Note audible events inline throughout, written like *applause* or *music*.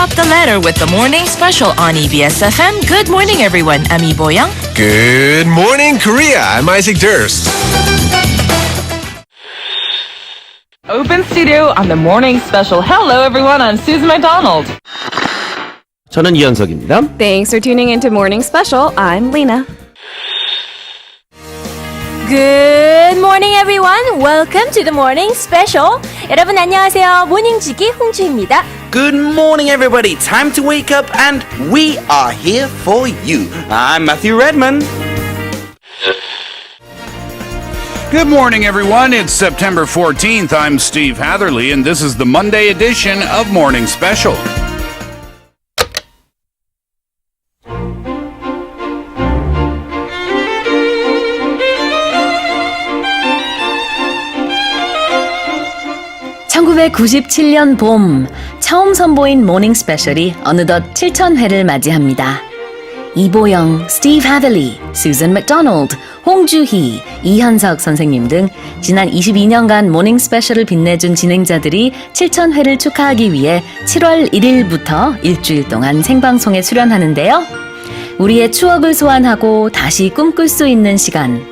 up the ladder with the morning special on E EBS FM. Good morning, everyone. I'm Lee Boyoung. Good morning, Korea. I'm Isaac Durst. Open Studio on the morning special. Hello, everyone. I'm Susan McDonald. 저는 이현석입니다. Thanks for tuning into Morning Special. I'm Lena. Good morning, everyone. Welcome to the morning special. 여러분 안녕하세요. 모닝지기 홍주입니다. Good morning, everybody. Time to wake up, and we are here for you. I'm Matthew Redman. Good morning, everyone. It's September 14th. I'm Steve Hatherley, and this is the Monday edition of Morning Special. (1997년) 봄 처음 선보인 모닝 스페셜이 어느덧 7,000회를 맞이합니다. 이보영, 스티브 하들리, 수잔 맥도널드, 홍주희, 이현석 선생님 등 지난 22년간 모닝 스페셜을 빛내준 진행자들이 7,000회를 축하하기 위해 7월 1일부터 일주일 동안 생방송에 출연하는데요. 우리의 추억을 소환하고 다시 꿈꿀 수 있는 시간.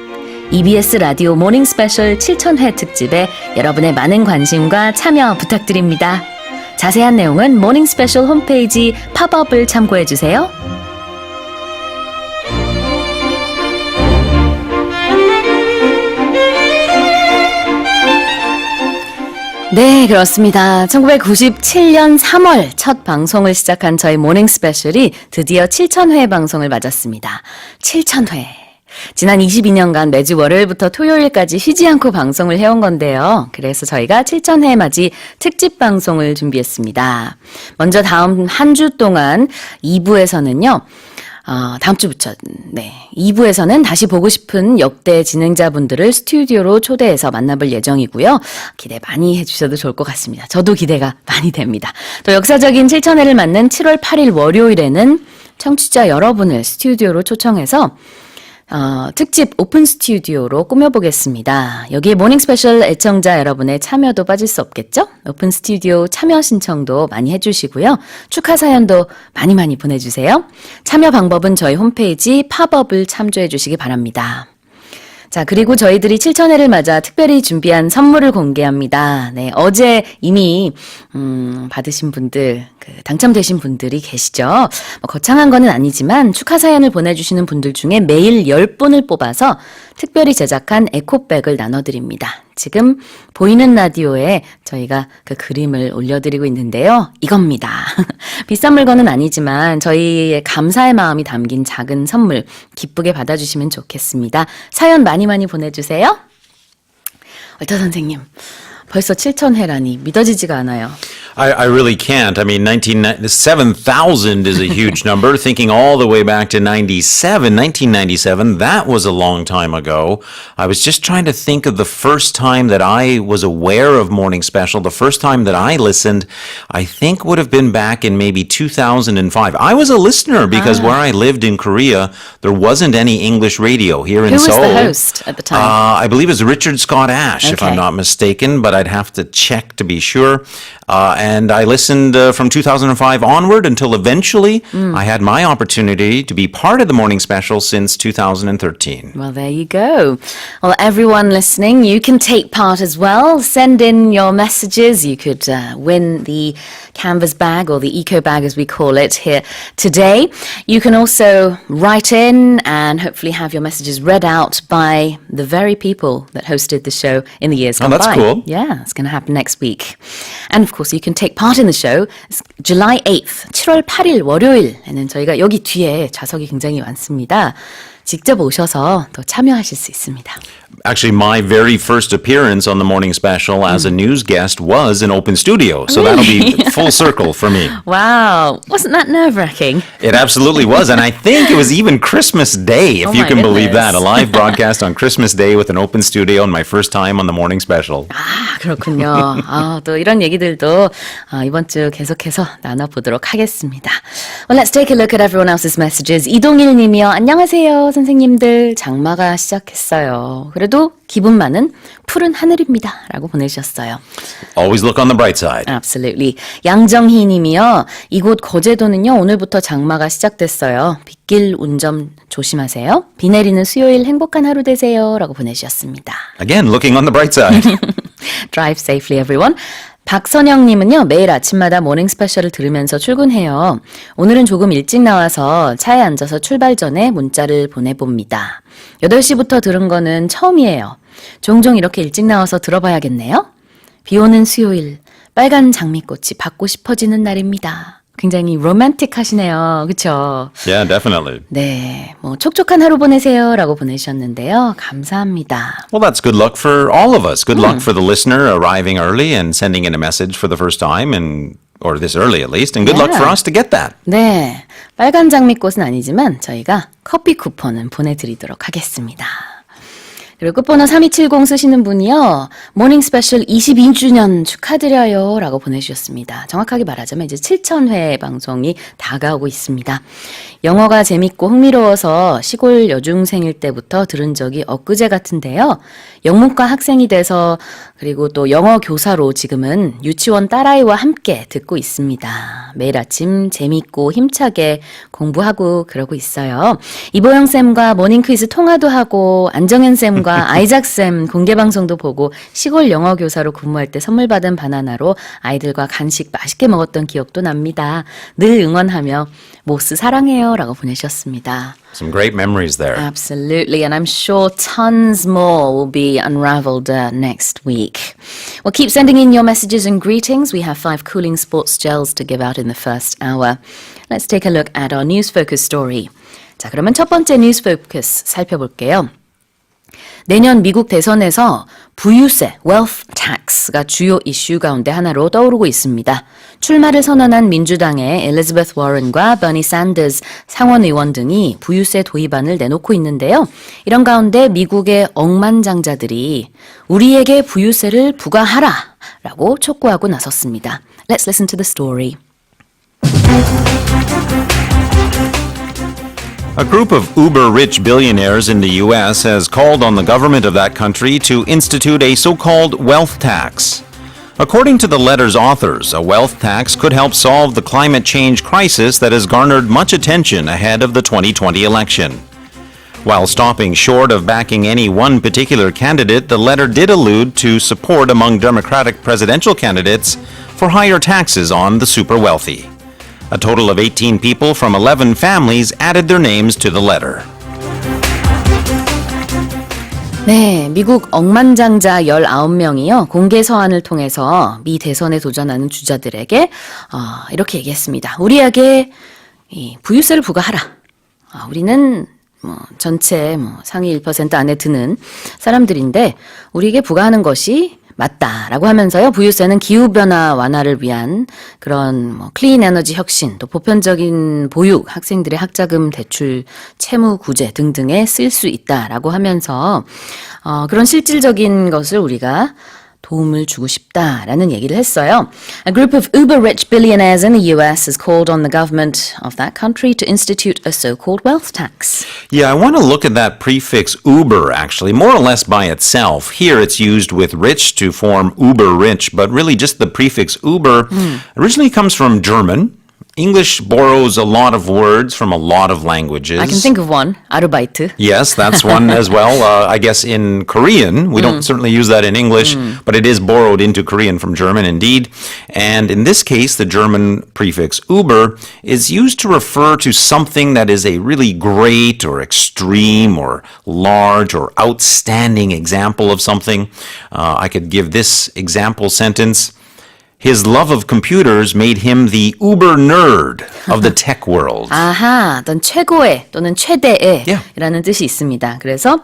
EBS 라디오 모닝 스페셜 7,000회 특집에 여러분의 많은 관심과 참여 부탁드립니다. 자세한 내용은 모닝 스페셜 홈페이지 팝업을 참고해 주세요. 네, 그렇습니다. 1997년 3월 첫 방송을 시작한 저희 모닝 스페셜이 드디어 7,000회 방송을 맞았습니다. 7,000회. 지난 22년간 매주 월요일부터 토요일까지 쉬지 않고 방송을 해온 건데요. 그래서 저희가 7,000회 맞이 특집 방송을 준비했습니다. 먼저 다음 한 주 동안 2부에서는요. 어, 다음 주부터, 네. 2부에서는 다시 보고 싶은 역대 진행자분들을 스튜디오로 초대해서 만나볼 예정이고요. 기대 많이 해주셔도 좋을 것 같습니다. 저도 기대가 많이 됩니다. 또 역사적인 7천회를 맞는 7월 8일 월요일에는 청취자 여러분을 스튜디오로 초청해서 어, 특집 오픈 스튜디오로 꾸며보겠습니다. 여기에 모닝 스페셜 애청자 여러분의 참여도 빠질 수 없겠죠? 오픈 스튜디오 참여 신청도 많이 해주시고요. 축하 사연도 많이 많이 보내주세요. 참여 방법은 저희 홈페이지 팝업을 참조해 주시기 바랍니다. 자, 그리고 저희들이 7천회를 맞아 특별히 준비한 선물을 공개합니다. 네, 어제 이미, 음, 받으신 분들, 그, 당첨되신 분들이 계시죠? 뭐, 거창한 거는 아니지만 축하 사연을 보내 주시는 분들 중에 매일 10분을 뽑아서 특별히 제작한 에코백을 나눠 드립니다. 지금 보이는 라디오에 저희가 그 그림을 올려드리고 있는데요. 이겁니다. *laughs* 비싼 물건은 아니지만 저희의 감사의 마음이 담긴 작은 선물 기쁘게 받아주시면 좋겠습니다. 사연 많이 많이 보내주세요. 얼터 선생님, 벌써 7,000회라니 믿어지지가 않아요. I, I really can't. I mean, 19, 7,000 is a *laughs* huge number. Thinking all the way back to 97, 1997, that was a long time ago. I was just trying to think of the first time that I was aware of Morning Special. The first time that I listened, I think would have been back in maybe 2005. I was a listener because where I lived in Korea, there wasn't any English radio here in Who was the Seoul. host at the time? Uh, I believe it was Richard Scott Ash, if I'm not mistaken, but I'd have to check to be sure. Uh, and I listened uh, from 2005 onward until eventually Mm. I had my opportunity to be part of the morning special since 2013. Well, there you go. Well, everyone listening, you can take part as well. Send in your messages. You could uh, win the canvas bag or the eco bag, as we call it here today. You can also write in and hopefully have your messages read out by the very people that hosted the show in the years Oh, gone that's by. cool. Yeah, it's going to happen next week. And of course, you can take part in the show. It's July 8th, 7월 8일 월요일에는 저희가 여기 뒤에 좌석이 굉장히 많습니다. 직접 오셔서 또 참여하실 수 있습니다. Actually, my very first appearance on the morning special as Mm. a news guest was in open studio. So that'll be *laughs* full circle for me. Wow, wasn't that nerve wracking? It absolutely was. And I think it was even Christmas Day, if Oh you my can believe that. A goodness. live *laughs* broadcast on Christmas Day with an open studio and my first time on the morning special. 아, 그렇군요. 아, 또 이런 얘기들도 아, 이번 주 계속해서 나눠보도록 하겠습니다. Well, let's take a look at everyone else's messages. 이동일 님이요. 안녕하세요, 선생님들 장마가 시작했어요. 그래도 기분만은 푸른 하늘입니다. 라고 보내주셨어요. Always look on the bright side. Absolutely. 양정희 님이요. 이곳 거제도는요, 오늘부터 장마가 시작됐어요. 빗길 운전 조심하세요. 비 내리는 수요일 행복한 하루 되세요. 라고 보내주셨습니다. Again, looking on the bright side. *laughs* Drive safely, everyone. 박선영님은요, 매일 아침마다 모닝 스페셜을 들으면서 출근해요. 오늘은 조금 일찍 나와서 차에 앉아서 출발 전에 문자를 보내봅니다. 8시부터 들은 거는 처음이에요. 종종 이렇게 일찍 나와서 들어봐야겠네요. 비 오는 수요일, 빨간 장미꽃이 받고 싶어지는 날입니다. 굉장히 로맨틱 하시네요. 그쵸? yeah, definitely. 네, 뭐, 촉촉한 하루 보내세요. 라고 보내주셨는데요. 감사합니다. Well, that's good luck for all of us. Good luck for the listener arriving early and sending in a message for the first time, and or this early at least, and good luck for us to get that. 네. 빨간 장미꽃은 아니지만 저희가 커피 쿠폰은 보내드리도록 하겠습니다. 그리고 끝번호 3270 쓰시는 분이요. 모닝 스페셜 22주년 축하드려요. 라고 보내주셨습니다. 정확하게 말하자면 이제 7,000회 방송이 다가오고 있습니다. 영어가 재밌고 흥미로워서 시골 여중생일 때부터 들은 적이 엊그제 같은데요. 영문과 학생이 돼서 그리고 또 영어 교사로 지금은 유치원 딸아이와 함께 듣고 있습니다. 매일 아침 재밌고 힘차게 공부하고 그러고 있어요. 이보영 쌤과 모닝 퀴즈 통화도 하고 안정현 쌤과 *laughs* 아이작 쌤 공개 방송도 보고 시골 영어 교사로 근무할 때 선물 받은 바나나로 아이들과 간식 맛있게 먹었던 기억도 납니다. 늘 응원하며 모스 사랑해요라고 보내셨습니다. Some great memories there. Absolutely, and I'm sure tons more will be unraveled uh, next week. Well, keep sending in your messages and greetings. We have five cooling sports gels to give out in the first hour. Let's take a look at our news focus story. 자, 그러면 첫 번째 뉴스 포커스 살펴볼게요. 내년 미국 대선에서 부유세, wealth tax가 주요 이슈 가운데 하나로 떠오르고 있습니다. 출마를 선언한 민주당의 엘리자베스 워런과 버니 샌더스 상원 의원 등이 부유세 도입안을 내놓고 있는데요. 이런 가운데 미국의 억만장자들이 우리에게 부유세를 부과하라 라고 촉구하고 나섰습니다. Let's listen to the story. A group of uber rich billionaires in the U.S. has called on the government of that country to institute a so called wealth tax. According to the letter's authors, a wealth tax could help solve the climate change crisis that has garnered much attention ahead of the 2020 election. While stopping short of backing any one particular candidate, the letter did allude to support among Democratic presidential candidates for higher taxes on the super wealthy. A total of 18 people from 11 families added their names to the letter. 네, 미국 억만장자 19명이요. 공개 서한을 통해서 미 대선에 도전하는 주자들에게 어, 이렇게 얘기했습니다. 우리에게 이 부유세를 부과하라. 아, 우리는 뭐 전체 뭐 상위 1% 안에 드는 사람들인데 우리에게 부과하는 것이 맞다라고 하면서요. 부유세는 기후 변화 완화를 위한 그런 뭐 클린 에너지 혁신, 또 보편적인 보육, 학생들의 학자금 대출, 채무 구제 등등에 쓸 수 있다라고 하면서 어, 그런 실질적인 것을 우리가 도움을 주고 싶다라는 얘기를 했어요. A group of uber-rich billionaires in the US has called on the government of that country to institute a so-called wealth tax. Yeah, I want to look at that prefix uber actually, more or less by itself. Here it's used with rich to form uber rich, but really just the prefix uber originally comes from German. English borrows a lot of words from a lot of languages. I can think of one, 아르바이트. Yes, that's one as well. *laughs* Uh, I guess in Korean, we don't certainly use that in English, but it is borrowed into Korean from German indeed. And in this case, the German prefix uber is used to refer to something that is a really great or extreme or large or outstanding example of something. Uh, I could give this example sentence. His love of computers made him the uber nerd of the tech world. *laughs* 아하, 어떤 최고의 또는 최대의 Yeah. 라는 뜻이 있습니다. 그래서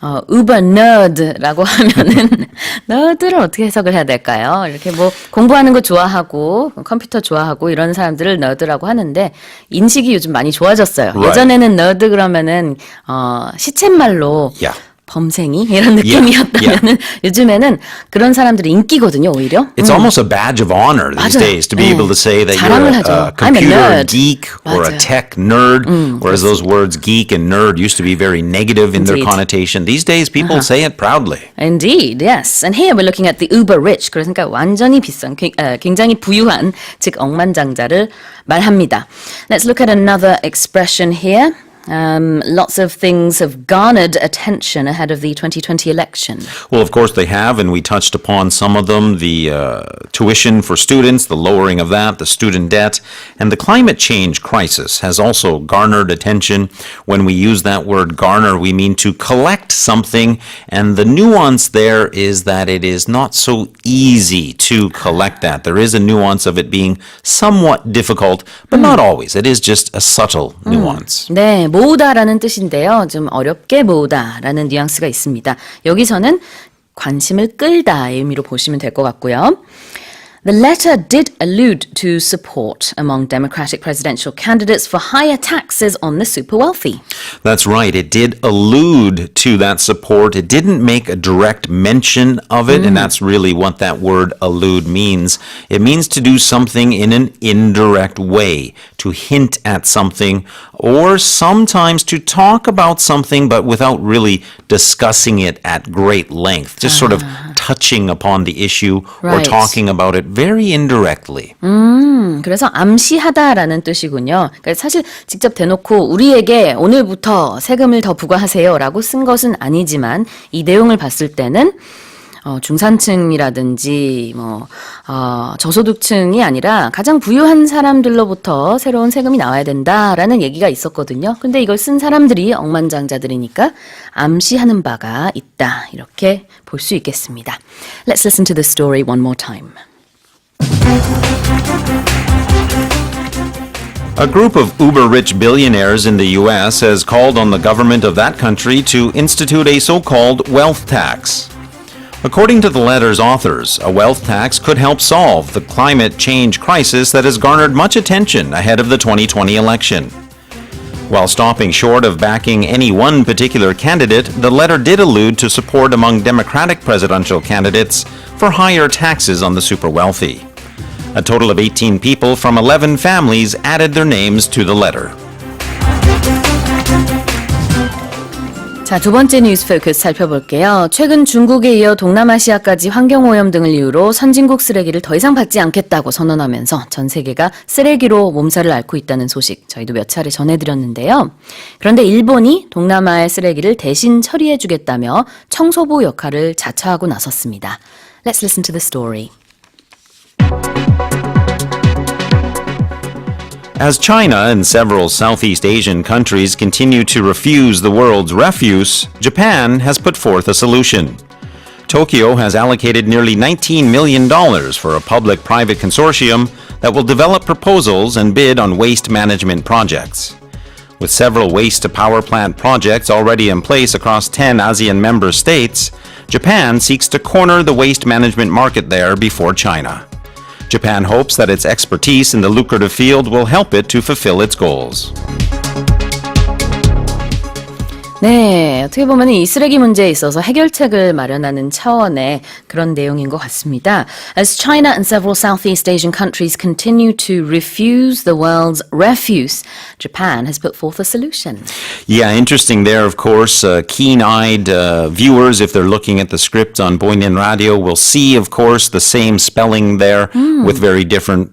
어, uber nerd라고 *laughs* 하면은 nerd를 어떻게 해석을 해야 될까요? 이렇게 뭐 공부하는 거 좋아하고 컴퓨터 좋아하고 이런 사람들을 nerd라고 하는데 인식이 요즘 많이 좋아졌어요. Right. 예전에는 nerd 그러면은 어, 시쳇말로 Yeah. 범생이 이런 느낌이었다면은 요즘에는 그런 사람들이 인기거든요, 오히려. It's 음. almost a badge of honor these 맞아요. days to be 네. able to say that you're 자랑을 a, 하죠. a I'm a computer nerd. geek or a 맞아요. tech nerd, whereas those words geek and nerd used to be very negative in their Indeed. connotation. These days, people say it proudly. Indeed, yes. And here we're looking at the uber rich. 그러니까 완전히 비싼, 굉- 어, 굉장히 부유한, 즉 억만장자를 말합니다. Let's look at another expression here. Um, lots of things have garnered attention ahead of the 2020 election. Well, of course they have, and we touched upon some of them the uh, tuition for students, the lowering of that, the student debt, and the climate change crisis has also garnered attention. When we use that word garner, we mean to collect something, and the nuance there is that it is not so easy to collect that. There is a nuance of it being somewhat difficult, but not always. It is just a subtle nuance. 네, 모으다라는 뜻인데요. 좀 어렵게 모으다라는 뉘앙스가 있습니다. 여기서는 관심을 끌다의 의미로 보시면 될 것 같고요. The letter did allude to support among Democratic presidential candidates for higher taxes on the super wealthy. That's right. It did allude to that support. It didn't make a direct mention of it, and mm. that's really what that word allude means. It means to do something in an indirect way, to hint at something, or sometimes to talk about something but without really discussing it at great length, just sort of ah. touching upon the issue or talking about it very indirectly. 음, 그래서 암시하다라는 뜻이군요. 그러니까 사실 직접 대놓고 우리에게 오늘부터 세금을 더 부과하세요라고 쓴 것은 아니지만 이 내용을 봤을 때는 어, 중산층이라든지 뭐 어, 저소득층이 아니라 가장 부유한 사람들로부터 새로운 세금이 나와야 된다라는 얘기가 있었거든요. 근데 이걸 쓴 사람들이 억만장자들이니까 암시하는 바가 있다 이렇게 볼 수 있겠습니다. Let's listen to the story one more time. A group of uber rich billionaires in the U.S. has called on the government of that country to institute a so called wealth tax. According to the letter's authors, a wealth tax could help solve the climate change crisis that has garnered much attention ahead of the 2020 election. While stopping short of backing any one particular candidate, the letter did allude to support among Democratic presidential candidates for higher taxes on the super wealthy. A total of 18 people from 11 families added their names to the letter. 자, 두 번째 뉴스 포커스 살펴볼게요. 최근 중국에 이어 동남아시아까지 환경오염 등을 이유로 선진국 쓰레기를 더 이상 받지 않겠다고 선언하면서 전 세계가 쓰레기로 몸살을 앓고 있다는 소식 저희도 몇 차례 전해드렸는데요. 그런데 일본이 동남아의 쓰레기를 대신 처리해주겠다며 청소부 역할을 자처하고 나섰습니다. Let's listen to the story. As China and several Southeast Asian countries continue to refuse the world's refuse, Japan has put forth a solution. Tokyo has allocated nearly $19 million for a public private consortium that will develop proposals and bid on waste management projects. With several waste to power plant projects already in place across 10 ASEAN member states, Japan seeks to corner the waste management market there before China. Japan hopes that its expertise in the lucrative field will help it to fulfill its goals. 네, 어떻게 보면 이 쓰레기 문제에 있어서 해결책을 마련하는 차원의 그런 내용인 것 같습니다. As China and several Southeast Asian countries continue to refuse the world's refuse, Japan has put forth a solution. Yeah, interesting there, of course. Uh, keen eyed uh, viewers, if they're looking at the script on Boynian Radio, will see, of course, the same spelling there with very different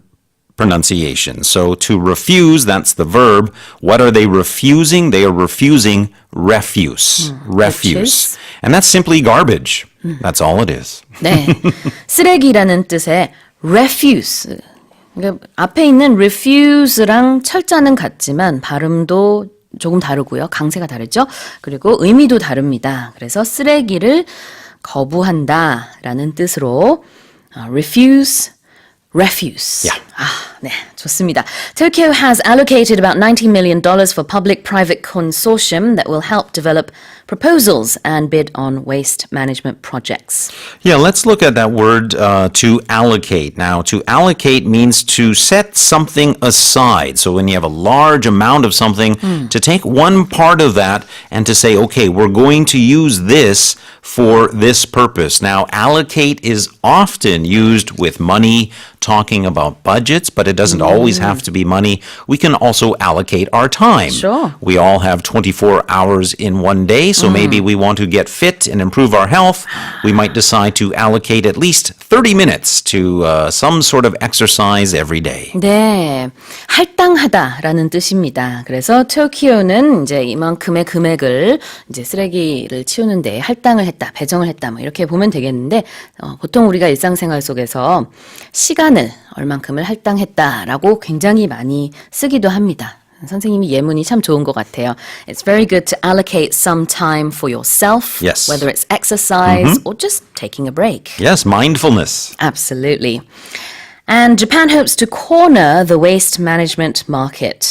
pronunciation. So to refuse, that's the verb. What are they refusing? They are refusing refuse. refuse. is? And that's simply garbage. That's all it is. 네, 쓰레기라는 뜻의 refuse. 그러니까 앞에 있는 refuse랑 철자는 같지만 발음도 조금 다르고요. 강세가 다르죠. 그리고 의미도 다릅니다. 그래서 쓰레기를 거부한다라는 뜻으로 어, refuse, refuse. Yeah. 네, 좋습니다. Tokyo has allocated about $90 million for public-private consortium that will help develop proposals and bid on waste management projects. Yeah, let's look at that word uh, to allocate. Now, to allocate means to set something aside. So when you have a large amount of something, to take one part of that and to say, okay, we're going to use this for this purpose. Now, allocate is often used with money, talking about budgets, but it doesn't always have to be money. We can also allocate our time. Sure. We all have 24 hours in one day, so maybe we want to get fit and improve our health. We might decide to allocate at least 30 minutes to uh, some sort of exercise every day. 네, 할당하다라는 뜻입니다. 그래서 토키오는 이제 이만큼의 금액을 이제 쓰레기를 치우는데 할당을 했다, 배정을 했다, 뭐 이렇게 보면 되겠는데 어, 보통 우리가 일상생활 속에서 시간 을 얼만큼을 할당했다라고 굉장히 많이 쓰기도 합니다. 선생님이 예문이 참 좋은 것 같아요. It's very good to allocate some time for yourself, Yes. whether it's exercise or just taking a break. Yes, mindfulness. Absolutely. And Japan hopes to corner the waste management market.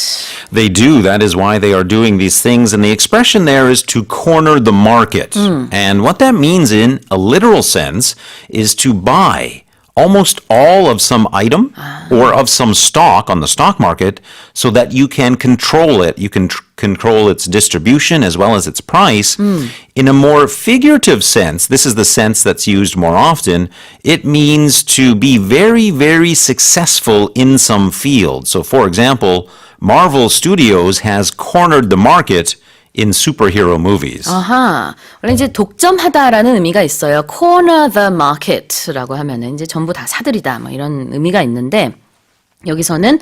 They do. That is why they are doing these things. And the expression there is to corner the market. And what that means in a literal sense is to buy almost all of some item ah. or of some stock on the stock market so that you can control it. You can tr- control its distribution as well as its price. Hmm. In a more figurative sense, this is the sense that's used more often, it means to be very, very successful in some field. So, for example, Marvel Studios has cornered the market in superhero movies. 아하. 원래 이제 독점하다라는 의미가 있어요. corner the market라고 하면은 이제 전부 다 사들이다 뭐 이런 의미가 있는데 여기서는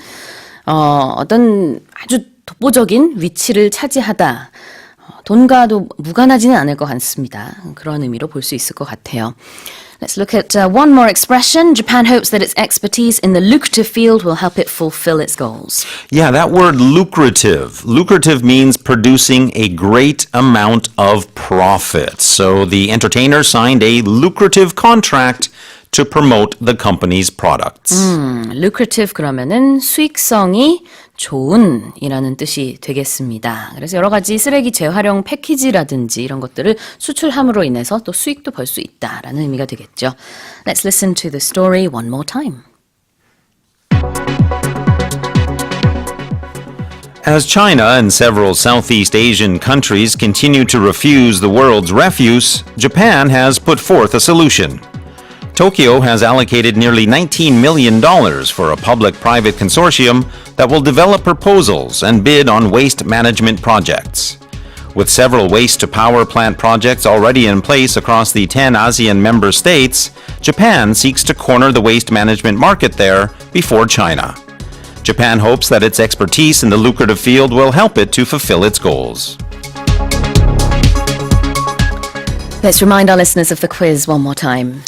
어, 어떤 아주 독보적인 위치를 차지하다. 어, 돈과도 무관하지는 않을 것 같습니다. 그런 의미로 볼 수 있을 것 같아요. Let's look at uh, one more expression. Japan hopes that its expertise in the lucrative field will help it fulfill its goals. Yeah, that word lucrative. Lucrative means producing a great amount of profit. So the entertainer signed a lucrative contract to promote the company's products. lucrative 그러면은 수익성이 좋은이라는 뜻이 되겠습니다. 그래서 여러 가지 쓰레기 재활용 패키지라든지 이런 것들을 수출함으로 인해서 또 수익도 벌 수 있다라는 의미가 되겠죠. Let's listen to the story one more time. As China and several Southeast Asian countries continue to refuse the world's refuse, Japan has put forth a solution. Tokyo has allocated nearly $19 million for a public private consortium that will develop proposals and bid on waste management projects. With several waste to power plant projects already in place across the 10 ASEAN member states, Japan seeks to corner the waste management market there before China. Japan hopes that its expertise in the lucrative field will help it to fulfill its goals. Let's remind our listeners of the quiz one more time.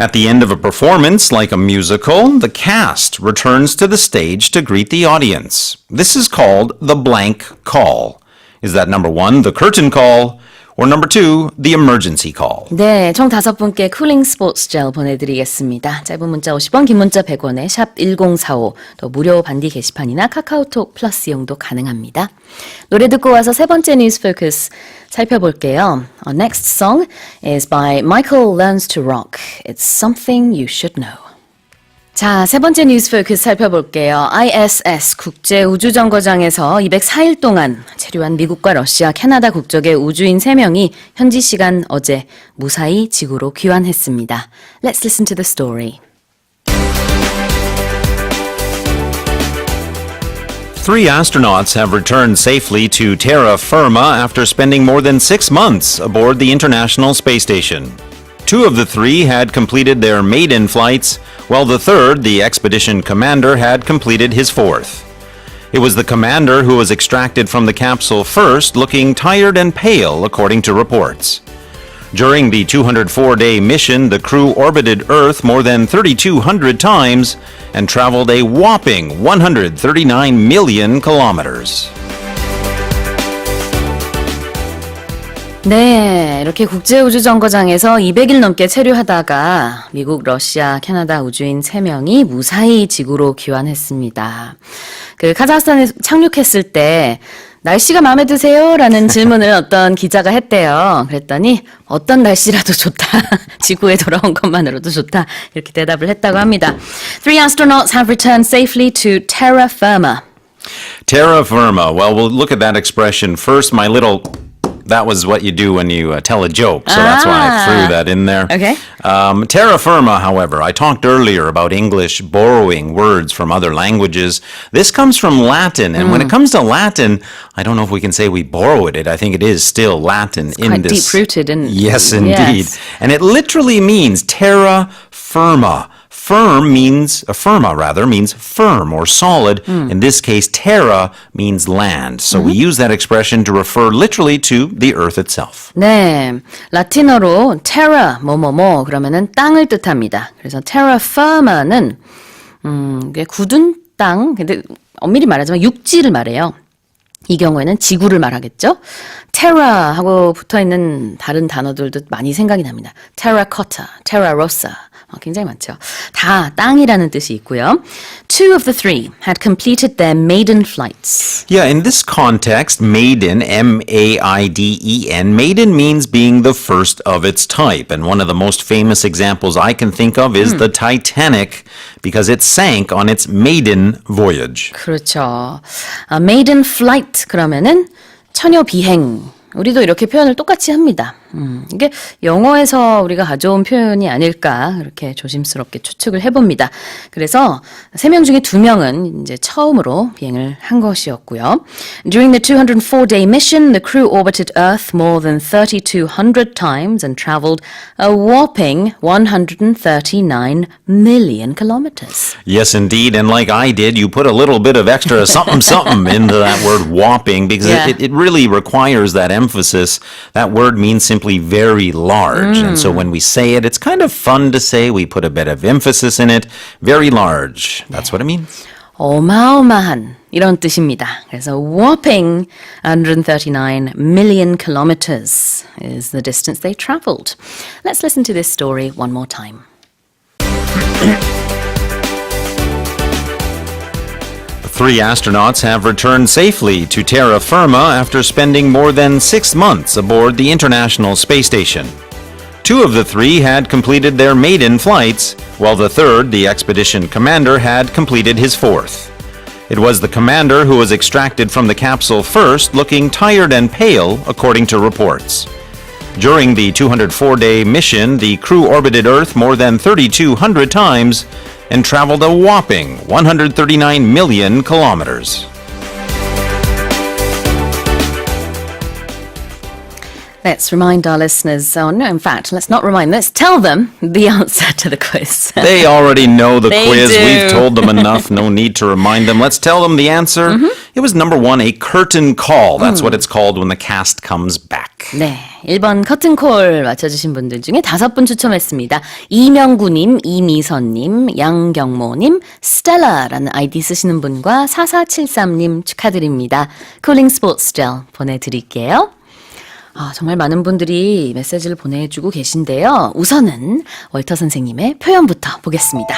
At the end of a performance, like a musical, the cast returns to the stage to greet the audience. This is called the blank call. Is that number one, the curtain call, or number two, the emergency call? 네, 총 다섯 분께 쿨링 스포츠 젤 보내드리겠습니다. 짧은 문자 50원, 긴 문자 100원에 샵 1045, 또 무료 반디 게시판이나 카카오톡 플러스 이용도 가능합니다. 노래 듣고 와서 세 번째 뉴스 포커스 살펴볼게요. Our next song is by Michael Learns to Rock. It's something you should know. 자, 세 번째 뉴스 포커스 살펴볼게요. ISS 국제우주정거장에서 204일 동안 체류한 미국과 러시아, 캐나다 국적의 우주인 3명이 현지 시간 어제 무사히 지구로 귀환했습니다. Let's listen to the story. Three astronauts have returned safely to terra firma after spending more than six months aboard the International Space Station. Two of the three had completed their maiden flights, while the third, the expedition commander, had completed his fourth. It was the commander who was extracted from the capsule first, looking tired and pale, according to reports. During the 204 day mission, the crew orbited Earth more than 3,200 times and traveled a whopping 139 million kilometers. 네, 이렇게 국제우주정거장에서 200일 넘게 체류하다가 미국, 러시아, 캐나다 우주인 3명이 무사히 지구로 귀환했습니다. 그 카자흐스탄에 착륙했을 때 날씨가 마음에 드세요? 라는 질문을 어떤 기자가 했대요. 그랬더니 어떤 날씨라도 좋다. *laughs* 지구에 돌아온 것만으로도 좋다. 이렇게 대답을 했다고 합니다. Three astronauts have returned safely to terra firma. Terra firma. Well, we'll look at that expression first. My little. That was what you do when you uh, tell a joke, so that's why I Ah. threw that in there. Okay. Um, terra firma, however, I talked earlier about English borrowing words from other languages. This comes from Latin, and when it comes to Latin, I don't know if we can say we borrowed it. I think it is still Latin in quite this. deep-rooted in- Yes, indeed. yes. And it literally means terra firma. Firm means, uh, firma rather, means firm or solid. In this case, terra means land. So we use that expression to refer literally to the earth itself. 네, 라틴어로 terra 뭐뭐뭐 그러면은 땅을 뜻합니다. 그래서 terra firma는 음, 굳은 땅, 근데 엄밀히 말하자면 육지를 말해요. 이 경우에는 지구를 말하겠죠. terra 하고 붙어 있는 다른 단어들도 많이 생각이 납니다. rossa. 어, 굉장히 많죠. 다 땅이라는 뜻이 있고요. Two of the three had completed their maiden flights. Yeah, in this context, maiden, M A I D E N, maiden means being the first of its type. And one of the most famous examples I can think of is the Titanic because it sank on its maiden voyage. 그렇죠. 아, maiden flight 그러면은 처녀 비행. 우리도 이렇게 표현을 똑같이 합니다. 음, 이게 영어에서 우리가 가져온 표현이 아닐까 그렇게 조심스럽게 추측을 해봅니다. 그래서 세 명 중에 두 명은 이제 처음으로 비행을 한 것이었고요. During the 204-day mission, the crew orbited Earth more than 3,200 times and traveled a whopping 139 million kilometers. Yes, indeed. And like I did, you put a little bit of extra something something into that word whopping because Yeah. it, it really requires that emphasis. That word means simply very large. And so when we say it, it's kind of fun to say. We put a bit of emphasis in it. Very large. That's what it means. 어마어마한 이런 뜻입니다. 그래서 whopping 139 million kilometers is the distance they traveled. Let's listen to this story one more time. *clears throat* Three astronauts have returned safely to terra firma after spending more than six months aboard the International Space Station. Two of the three had completed their maiden flights, while the third, the expedition commander, had completed his fourth. It was the commander who was extracted from the capsule first, looking tired and pale, according to reports. During the 204 day mission, the crew orbited Earth more than 3,200 times and traveled a whopping 139 million kilometers. Let's remind our listeners, oh no, in fact, let's not remind, let's tell them the *laughs* answer to the quiz. They already know the They *laughs* quiz. do. We've told them enough. *laughs* No need to remind them. Let's tell them the answer. Mm-hmm. It was number one, a curtain call. That's Mm. what it's called when the cast comes back. 네, 1번 커튼콜 맞춰주신 분들 중에 다섯 분 추첨했습니다. 이명구님, 이미선님, 양경모님, 스텔라라는 아이디 쓰시는 분과 4473님 축하드립니다. 쿨링 스포츠 젤 보내드릴게요. 아, 정말 많은 분들이 메시지를 보내주고 계신데요. 우선은 월터 선생님의 표현부터 보겠습니다.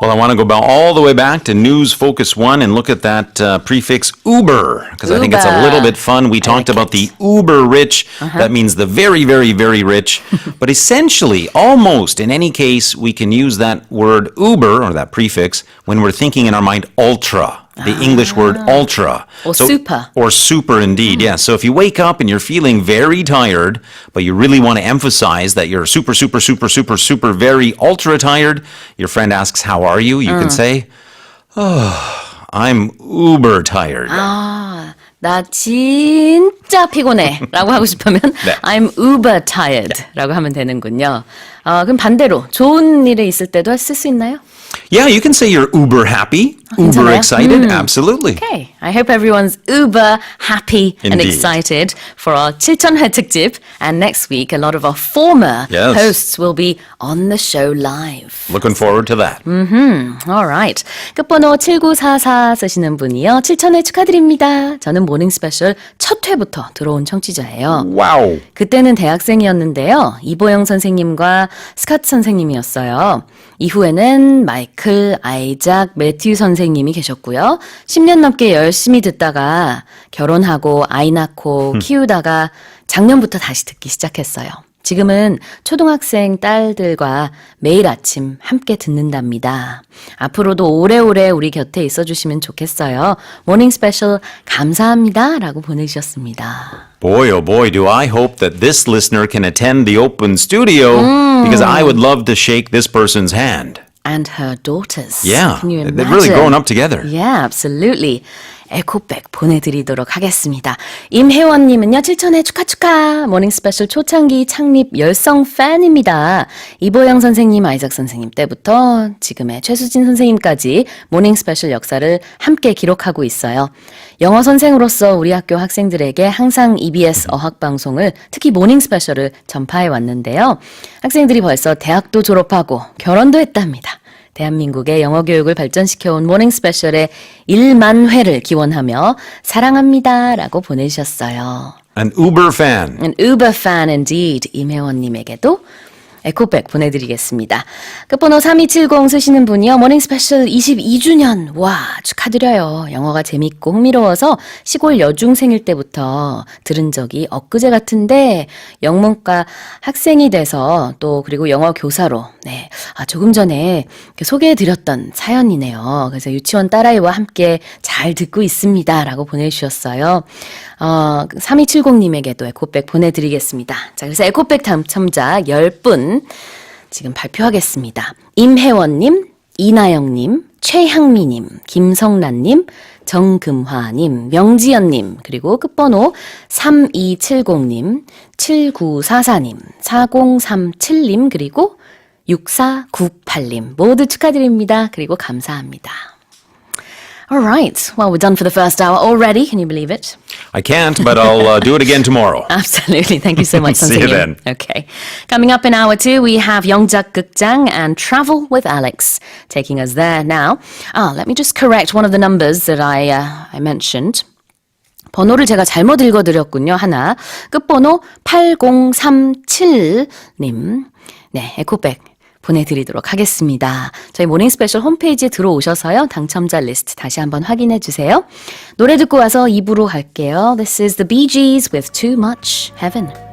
Well, I want to go about all the way back to News Focus 1 and look at that uh, prefix uber, because I think it's a little bit fun. We talked like about the uber rich. That means the very, very, very rich. but essentially, almost in any case, we can use that word uber or that prefix when we're thinking in our mind ultra. The English word ah. ultra. Or super. Or super indeed, yes. Hmm. So if you wake up and you're feeling very tired, but you really want to emphasize that you're super, super, super, super, super, very ultra tired, your friend asks, How are you? You can mm. say, Oh, I'm uber tired. Ah. 아, 나 진짜 피곤해. 라고 하고 싶으면 네. I'm uber tired. 라고 하면 되는군요. 어, 그럼 반대로 좋은 일에 있을 때도 쓸 수 있나요? Yeah, you can say you're uber happy, uber excited. Absolutely. Okay. I hope everyone's uber happy and Indeed. excited for our 7천회 특집. And next week, a lot of our former Yes. hosts will be on the show live. Looking forward to that. Alright. 끝번호 7944 쓰시는 분이요. 7천회 축하드립니다. 저는 모닝 스페셜 첫 회부터 들어온 청취자예요. Wow. 그때는 대학생이었는데요. 이보영 선생님과 스카트 선생님이었어요. 이후에는 마이클, 아이작, 매튜 선생님이 계셨고요. 10년 넘게 열심히 듣다가 결혼하고 아이 낳고 키우다가 작년부터 다시 듣기 시작했어요. 지금은 초등학생 딸들과 매일 아침 함께 듣는답니다. 앞으로도 오래오래 우리 곁에 있어 주시면 좋겠어요. 모닝 스페셜 감사합니다. 라고 보내주셨습니다. Boy, oh boy, do I hope that this listener can attend the open studio because I would love to shake this person's hand. and her daughters. Yeah, Can you they've really imagine? grown up together. Yeah, absolutely. 에코백 보내드리도록 하겠습니다. 임혜원님은요, 7천회 축하 축하! 모닝 스페셜 초창기 창립 열성 팬입니다. 이보영 선생님, 아이작 선생님 때부터 지금의 최수진 선생님까지 모닝 스페셜 역사를 함께 기록하고 있어요. 영어 선생으로서 우리 학교 학생들에게 항상 EBS 어학방송을 특히 모닝 스페셜을 전파해 왔는데요. 학생들이 벌써 대학도 졸업하고 결혼도 했답니다. 대한민국의 영어 교육을 발전시켜온 모닝 스페셜의 1만 회를 기원하며 사랑합니다 라고 보내주셨어요. An Uber fan. An Uber fan indeed. 임혜원님에게도 에코백 보내드리겠습니다. 끝번호 3270 쓰시는 분이요. 모닝 스페셜 22주년. 와, 축하드려요. 영어가 재밌고 흥미로워서 시골 여중생일 때부터 들은 적이 엊그제 같은데 영문과 학생이 돼서 또 그리고 영어 교사로 네. 아, 조금 전에 소개해드렸던 사연이네요. 그래서 유치원 딸아이와 함께 잘 듣고 있습니다. 라고 보내주셨어요. 어, 3270님에게도 에코백 보내드리겠습니다. 자, 그래서 에코백 당첨자 10분 지금 발표하겠습니다. 임혜원님, 이나영님, 최향미님, 김성란님, 정금화님, 명지연님, 그리고 끝번호 3270님, 7944님, 4037님, 그리고 6498님 모두 축하드립니다. 그리고 감사합니다. Alright, well we're done for the first hour already. Can you believe it? I can't, but I'll uh, do it again tomorrow. *laughs* Absolutely. Thank you so much, See *laughs* you 선생님. Okay. Coming up in hour two, we have 영작 극장 and Travel with Alex taking us there now. Ah, let me just correct one of the numbers that I uh, I mentioned. 번호를 제가 잘못 읽어드렸군요. 하나. 끝번호 8037님. 네, 에코백 보내드리도록 하겠습니다. 저희 모닝 스페셜 홈페이지에 들어오셔서요. 당첨자 리스트 다시 한번 확인해 주세요. 노래 듣고 와서 2부로 갈게요. This is the Bee Gees with Too Much Heaven.